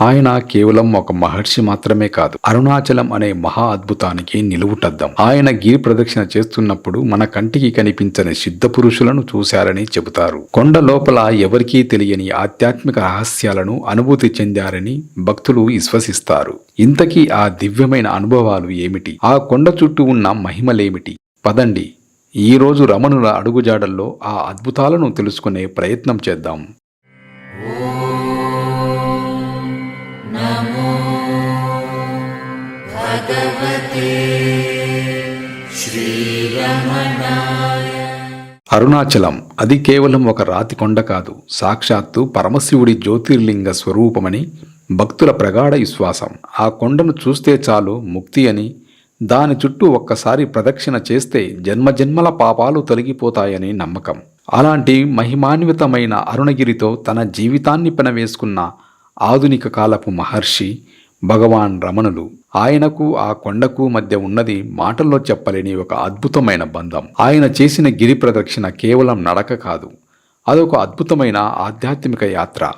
ఆయన కేవలం ఒక మహర్షి మాత్రమే కాదు అరుణాచలం అనే మహా అద్భుతానికి నిలువుటద్దాం. ఆయన గిరి ప్రదక్షిణ చేస్తున్నప్పుడు మన కంటికి కనిపించని సిద్ధ పురుషులను చూశారని చెబుతారు. కొండ లోపల ఎవరికీ తెలియని ఆధ్యాత్మిక రహస్యాలను అనుభూతి చెందారని భక్తులు విశ్వసిస్తారు. ఇంతకీ ఆ దివ్యమైన అనుభవాలు ఏమిటి? ఆ కొండ చుట్టూ ఉన్న మహిమలేమిటి? పదండి. ఈ రోజు రమణుల అడుగుజాడల్లో ఆ అద్భుతాలను తెలుసుకునే ప్రయత్నం చేద్దాం. అరుణాచలం అది కేవలం ఒక రాతి కొండ కాదు సాక్షాత్తు పరమశివుడి జ్యోతిర్లింగ స్వరూపమని భక్తుల ప్రగాఢ విశ్వాసం. ఆ కొండను చూస్తే చాలు ముక్తి అని దాని చుట్టూ ఒక్కసారి ప్రదక్షిణ చేస్తే జన్మజన్మల పాపాలు తొలగిపోతాయని నమ్మకం. అలాంటి మహిమాన్వితమైన అరుణగిరితో తన జీవితాన్ని పెనవేసుకున్న ఆధునిక కాలపు మహర్షి భగవాన్ రమణులు. ఆయనకు ఆ కొండకు మధ్య ఉన్నది మాటల్లో చెప్పలేని ఒక అద్భుతమైన బంధం. ఆయన చేసిన గిరి ప్రదక్షిణ కేవలం నడక కాదు. అదొక అద్భుతమైన ఆధ్యాత్మిక యాత్ర.